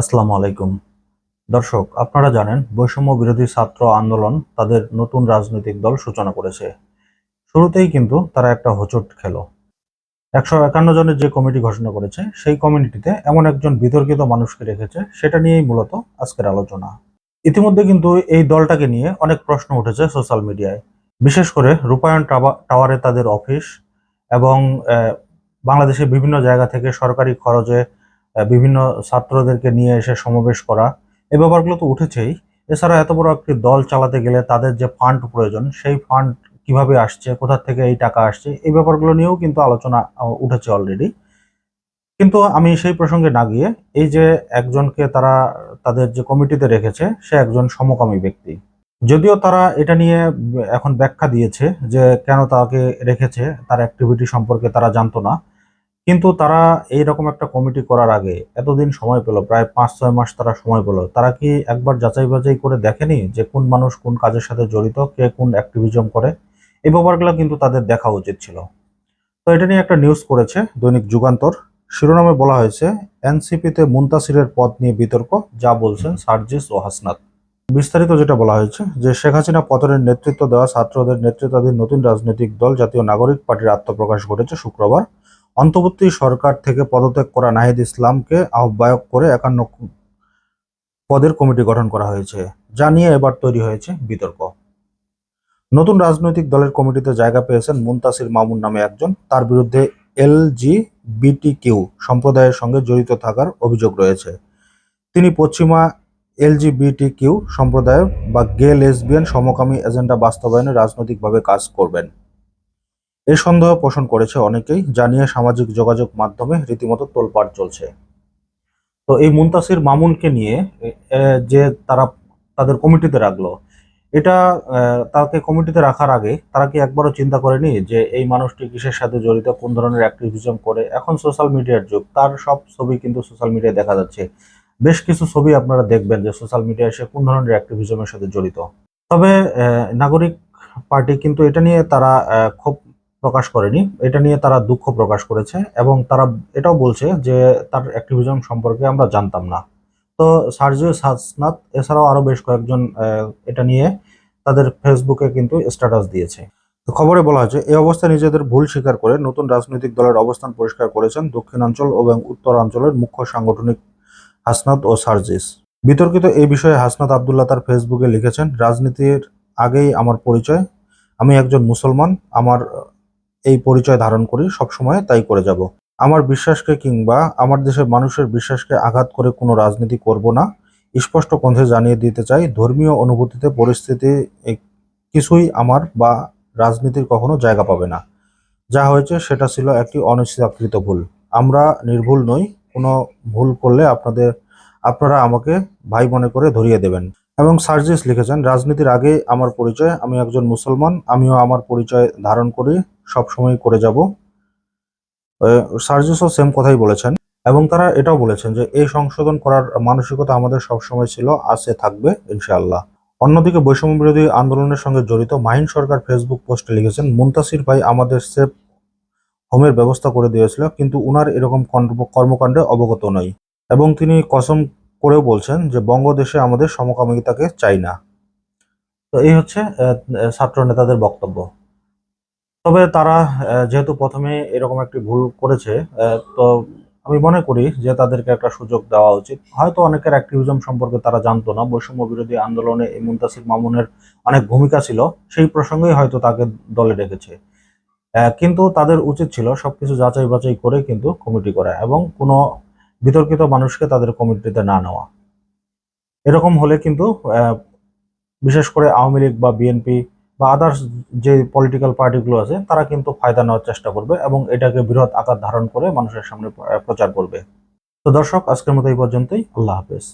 আসসালামু আলাইকুম। দর্শক, আপনারা জানেন বৈষম্য বিরোধী ছাত্র আন্দোলন তাদের নতুন রাজনৈতিক দল সূচনা করেছে। শুরুতেই কিন্তু তারা একটা হোচট খেলো। একশো একান্ন জনের যে কমিটি ঘোষণা করেছে, সেই কমিটিতে এমন একজন বিতর্কিত মানুষকে রেখেছে, সেটা নিয়েই মূলত আজকের আলোচনা। ইতিমধ্যে কিন্তু এই দলটাকে নিয়ে অনেক প্রশ্ন উঠেছে সোশ্যাল মিডিয়ায়। বিশেষ করে রূপায়ণ টাওয়া- টাওয়ারে তাদের অফিস এবং বাংলাদেশের বিভিন্ন জায়গা থেকে সরকারি খরচে বিভিন্ন ছাত্রদেরকে নিয়ে এসে সমাবেশ করা এই ব্যাপারগুলো তো উঠেছেই। এছাড়া এত বড় একটি দল চালাতে গেলে তাদের যে ফান্ড প্রয়োজন, সেই ফান্ড কীভাবে আসছে, কোথা থেকে এই টাকা আসছে, এই ব্যাপারগুলো নিয়েও কিন্তু আলোচনা উঠেছে অলরেডি কিন্তু আমি সেই প্রসঙ্গে না গিয়ে এই যে একজনকে তারা, তাদের যে কমিটিতে রেখেছে, সে একজন সমকামী ব্যক্তি। যদিও তারা এটা নিয়ে, এখন ব্যাখ্যা দিয়েছে যে কেন তাকে রেখেছে, তার অ্যাক্টিভিটি সম্পর্কে তারা জানতো না। কিন্তু তারা এইরকম একটা কমিটি করার আগে এতদিন সময় পেল, প্রায় পাঁচ, ছয় মাস তারা সময় পেল। তারা কি একবার যাচাই বাছাই করে দেখেনি যে কোন মানুষ কোন কাজের সাথে জড়িত, কে কোন অ্যাক্টিভিজম করে? এই ব্যাপারগুলো কিন্তু তাদের দেখা উচিত ছিল। তো এটা নিয়ে একটা নিউজ করেছে দৈনিক যুগান্তর। শিরোনামে বলা হয়েছে, এনসিপিতে মুন্তাসিরের পদ নিয়ে বিতর্ক, যা বলছেন সার্জিস ও হাসনাত। বিস্তারিত যেটা বলা হয়েছে, যে শেখ হাসিনা পতনের নেতৃত্ব দেওয়া ছাত্রদের নেতৃত্বাধীন নতুন রাজনৈতিক দল জাতীয় নাগরিক পার্টির আত্মপ্রকাশ ঘটেছে শুক্রবার। অন্তর্বর্তী সরকার থেকে পদত্যাগ করা নাহিদ ইসলামকে আহ্বায়ক করে একান্ন পদের কমিটি গঠন করা হয়েছে, যা নিয়ে এবার তৈরি হয়েছে বিতর্ক। নতুন রাজনৈতিক দলের কমিটিতে জায়গা পেয়েছেন মুন্তাসির মামুন নামে একজন। তার বিরুদ্ধে এলজি বিটি কিউ সম্প্রদায়ের সঙ্গে জড়িত থাকার অভিযোগ রয়েছে। তিনি পশ্চিমা এলজিবিটি কিউ সম্প্রদায় বা গে লেসবিয়ান সমকামী এজেন্ডা বাস্তবায়নে রাজনৈতিকভাবে কাজ করবেন। এই সন্দেহ পোষণ করেছে অনেকেই, জানিয়ে সামাজিক যোগাযোগ মাধ্যমে রীতিমতো তোলপাড় চলছে। তো এই মুন্তাসির মামুনকে নিয়ে যে তারা তাদের কমিটিতে রাখল, এটা তাকে কমিটিতে রাখার আগে তারা কি একবারও চিন্তা করেনি যে এই মানুষটি কিসের সাথে জড়িত, কোন ধরনের অ্যাক্টিভিজম করে? এখন সোশ্যাল মিডিয়ার যুগ, তার সব ছবি কিন্তু সোশ্যাল মিডিয়ায় দেখা যাচ্ছে। বেশ কিছু ছবি আপনারা দেখবেন যে সোশ্যাল মিডিয়ায় সে কোন ধরনের অ্যাক্টিভিজমের সাথে জড়িত। তবে নাগরিক পার্টি কিন্তু এটা নিয়ে তারা ক্ষোভ প্রকাশ করেনি। এটা নিয়ে তারা দুঃখ প্রকাশ করেছে এবং তারা এটাও বলছে যে তার অ্যাক্টিভিজম সম্পর্কে আমরা জানতাম না। তো সার্জিও হাসনাত এছাড়াও আরও বেশ কয়েকজন এটা নিয়ে তাদের ফেসবুকে কিন্তু স্ট্যাটাস দিয়েছে। তো খবরে বলা হয়েছে এই অবস্থায় নিজেদের ভুল স্বীকার করে নতুন রাজনৈতিক দলের অবস্থান পরিষ্কার করেছেন দক্ষিণাঞ্চল এবং উত্তরাঞ্চলের মুখ্য সাংগঠনিক হাসনাত ও সার্জিস। বিতর্কিত এই বিষয়ে হাসনাত আবদুল্লাহ তার ফেসবুকে লিখেছেন, রাজনীতির আগেই আমার পরিচয়। আমি একজন মুসলমান। আমার এই পরিচয় ধারণ করি সবসময় তাই করে যাব। আমার বিশ্বাসকে কিংবা আমার দেশের মানুষের বিশ্বাসকে আঘাত করে কোনো রাজনীতি করব না। স্পষ্ট কণ্ঠে জানিয়ে দিতে চাই, ধর্মীয় অনুভূতিতে পরিস্থিতি কিছুই আমার বা রাজনীতির কখনো জায়গা পাবে না। যা হয়েছে সেটা ছিল একটি অনিশ্চিতাকৃত ভুল। আমরা নির্ভুল নই, কোনো ভুল করলে আপনাদের, আপনারা আমাকে ভাই মনে করে ধরিয়ে দেবেন। এবং সার্জিস লিখেছেন, রাজনীতির আগে আমার পরিচয়, আমি একজন মুসলমান, আমিও আমার পরিচয় ধারণ করি সব সময় করে যাব। সার্জিসও সেম কথাই বলেছেন এবং তারা এটাও বলেছেন যে, এই সংশোধন করার মানসিকতা আমাদের সবসময় ছিল, আছে, থাকবে, ইনশাআল্লাহ। অন্যদিকে বৈষম্য বিরোধী আন্দোলনের সঙ্গে জড়িত মাহিন সরকার ফেসবুক পোস্টে লিখেছেন, মুন্তাসির ভাই আমাদের সেফ হোমের ব্যবস্থা করে দিয়েছিল, কিন্তু উনার এরকম কর্মকাণ্ডে অবগত নই। এবং তিনি কসম করেও বলছেন যে, বঙ্গদেশে আমাদের সমকামিতাকে চাই না। তো এই হচ্ছে ছাত্র নেতাদের বক্তব্য। তবে তারা যেহেতু প্রথমে এরকম একটি ভুল করেছে তো আমি মনে করি যে তাদেরকে একটা সুযোগ দেওয়া উচিত। হয়তো অনেকের অ্যাক্টিভিজম সম্পর্কে তারা জানতো না। বৈষম্য বিরোধী আন্দোলনে এই মুন্তাসির মামুনের অনেক ভূমিকা ছিল। সেই প্রসঙ্গেই হয়তো তাকে দলে আহ, কিন্তু তাদের উচিত ছিল সবকিছু যাচাই বাছাই করে কিন্তু কমিটি করা এবং কোনো বিতর্কিত মানুষকে তাদের কমিটিতে না নেওয়া। এরকম হলে কিন্তু বিশেষ করে আওয়ামী লীগ বা বিএনপি বা আদার্স যে পলিটিক্যাল পার্টিগুলো আছে, তারা কিন্তু ফায়দা নেওয়ার চেষ্টা করবে এবং এটাকে বৃহৎ আকার ধারণ করে মানুষের সামনে প্রচার করবে। তো দর্শক, আজকের মতো এই পর্যন্তই। আল্লাহ হাফেজ।